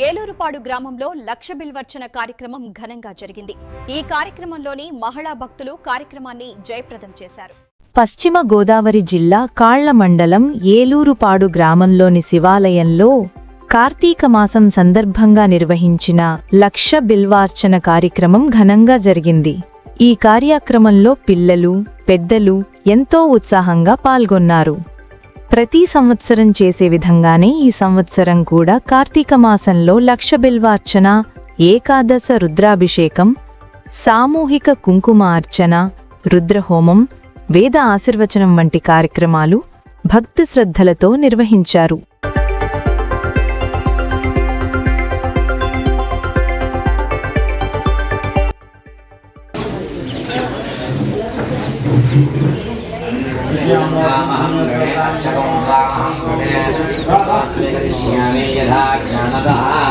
ఏలూరుపాడు గ్రామంలో లక్ష బిల్వర్చన కార్యక్రమం ఘనంగా జరిగింది. ఈ కార్యక్రమంలోని మహిళా భక్తులు కార్యక్రమాన్ని జయప్రదం చేశారు. పశ్చిమ గోదావరి జిల్లా కాళ్ళ మండలం ఏలూరుపాడు గ్రామంలోని శివాలయంలో కార్తీక మాసం సందర్భంగా నిర్వహించిన లక్ష బిల్వార్చన కార్యక్రమం ఘనంగా జరిగింది. ఈ కార్యక్రమంలో పిల్లలు పెద్దలు ఎంతో ఉత్సాహంగా పాల్గొన్నారు. ప్రతి సంవత్సరం చేసే విధంగానే ఈ సంవత్సరం కూడా కార్తీక మాసంలో లక్ష బిల్వార్చన ఏకాదశ రుద్రాభిషేకం సామూహిక కుంకుమ అర్చన రుద్రహోమం వేద ఆశీర్వచనం వంటి కార్యక్రమాలు భక్తి శ్రద్ధలతో నిర్వహించారు. यथा ज्ञानदः